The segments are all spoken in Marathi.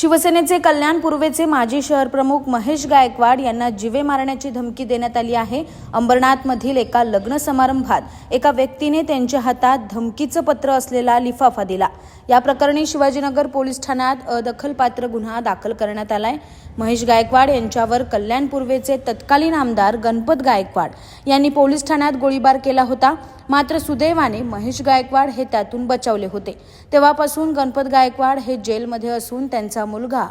शिवसेनेचे कल्याण पूर्वेचे माजी शहर प्रमुख महेश गायकवाड यांना जिवे मारण्याची धमकी देण्यात आली आहे. अंबरनाथमधील एका लग्न समारंभात एका व्यक्तीने त्यांच्या हातात धमकीचं पत्र असलेला लिफाफा दिला. या प्रकरणी शिवाजीनगर पोलीस ठाण्यात अदखलपात्र गुन्हा दाखल करण्यात आलाय. महेश गायकवाड यांच्यावर कल्याण पूर्वेचे तत्कालीन आमदार गणपत गायकवाड यांनी पोलीस ठाण्यात गोळीबार केला होता. मात्र सुदैवाने महेश गायकवाड हे त्यातून बचावले होते. तेव्हापासून गणपत गायकवाड हे जेलमध्ये असून त्यांचा मुलगा.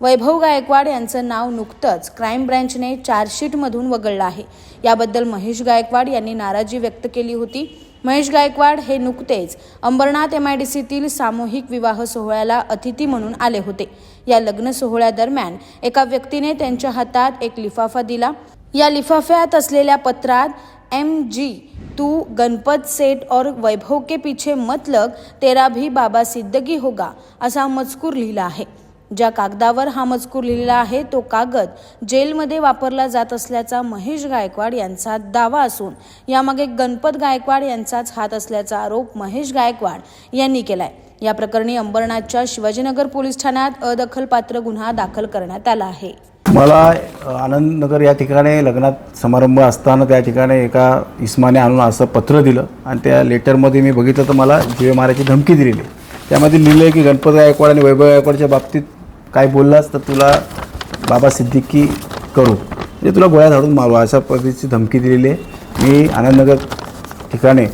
वैभव गायकवाड यांचं नाव नुकतंच क्राईम ब्रँचने चार्जशीटमधून वगळलं आहे. याबद्दल महेश गायकवाड यांनी नाराजी व्यक्त केली होती. महेश गायकवाड हे नुकतेच अंबरनाथ एम आय डी सीतील सामूहिक विवाह सोहळ्याला अतिथी म्हणून आले होते. या लग्न सोहळ्यादरम्यान एका व्यक्तीने त्यांच्या हातात एक लिफाफा दिला. या लिफाफ्यात असलेल्या पत्रात एम जी तू गणपत सेठ और वैभव के पीछे मतलब तेरा भी बाबा सिद्दगी होगा असा मजकूर लिहिला आहे. ज्या कागदावर हा मजकूर लिहिलेला आहे तो कागद जेलमध्ये वापरला जात असल्याचा महेश गायकवाड यांचा दावा असून यामागे गणपत गायकवाड यांचाच हात असल्याचा आरोप महेश गायकवाड यांनी केलाय. या प्रकरणी अंबरनाथच्या शिवाजीनगर पोलीस ठाण्यात अदखलपात्र गुन्हा दाखल करण्यात आला आहे. मला आनंदनगर या ठिकाणी लग्नात समारंभ असताना त्या ठिकाणी एका इस्माने आणून असं पत्र दिलं आणि त्या लेटरमध्ये मी बघितलं तर मला जीवे मारायची धमकी दिलेली. त्यामध्ये लिहिलं आहे की गणपत गायकवाड आणि वैभव गायकवाडच्या बाबतीत काय बोललास तर तुला बाबा सिद्दीकी करू. म्हणजे तुला गोळ्या झाडून मारू अशा पद्धतीची धमकी दिलेली आहे. मी आनंदनगर ठिकाणी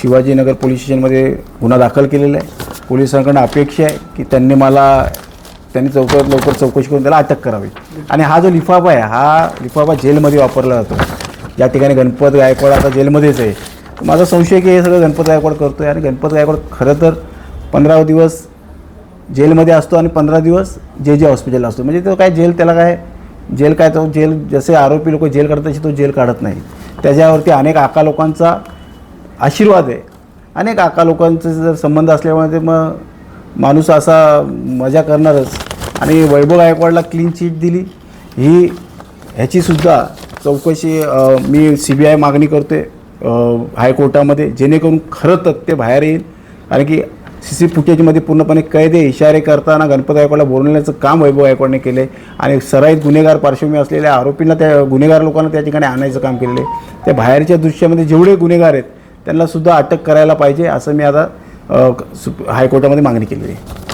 शिवाजीनगर पोलीस स्टेशनमध्ये गुन्हा दाखल केलेला आहे. पोलिसांकडून अपेक्षा आहे की त्यांनी मला त्यांनी चौकात लवकर चौकशी करून त्याला अटक करावी. आणि हा जो लिफाफा आहे हा लिफाफा जेलमध्ये वापरला जातो. ज्या ठिकाणी गणपत गायकवाड आता जेलमध्येच आहे. माझा संशय की हे सगळं गणपत गायकवाड करतो आहे आणि गणपत गायकवाड खरं तर पंधरा दिवस जेलमध्ये असतो आणि पंधरा दिवस जे जे हॉस्पिटलला असतो. म्हणजे तो काय जेल त्याला काय जेल काय तो जेल जसे आरोपी लोक जेल काढतात तसे तो जेल काढत नाही. त्याच्यावरती अनेक आका लोकांचा आशीर्वाद आहे. अनेक आका लोकांचे जर संबंध असल्यामुळे ते मग माणूस असा मजा करणारच. आणि वैभव गायकवाडला क्लीन चिट दिली. ही ह्याचीसुद्धा चौकशी मी सी बी आय मागणी करते हायकोर्टामध्ये जेणेकरून खरं तथ्य बाहेर येईल. कारण की सी सी फुटेजमध्ये पूर्णपणे कैदे इशारे करताना गणपत गायकवाडला बोलवण्याचं काम वैभव गायकवाडने केले आणि सराईत गुन्हेगार पार्श्वभूमी असलेल्या आरोपींना त्या गुन्हेगार लोकांना त्या ठिकाणी आणायचं काम केलेलं आहे. त्या बाहेरच्या दृश्यामध्ये जेवढे गुन्हेगार आहेत त्यांना सुद्धा अटक करायला पाहिजे असं मी आता हायकोर्टामध्ये मागणी केलेली आहे.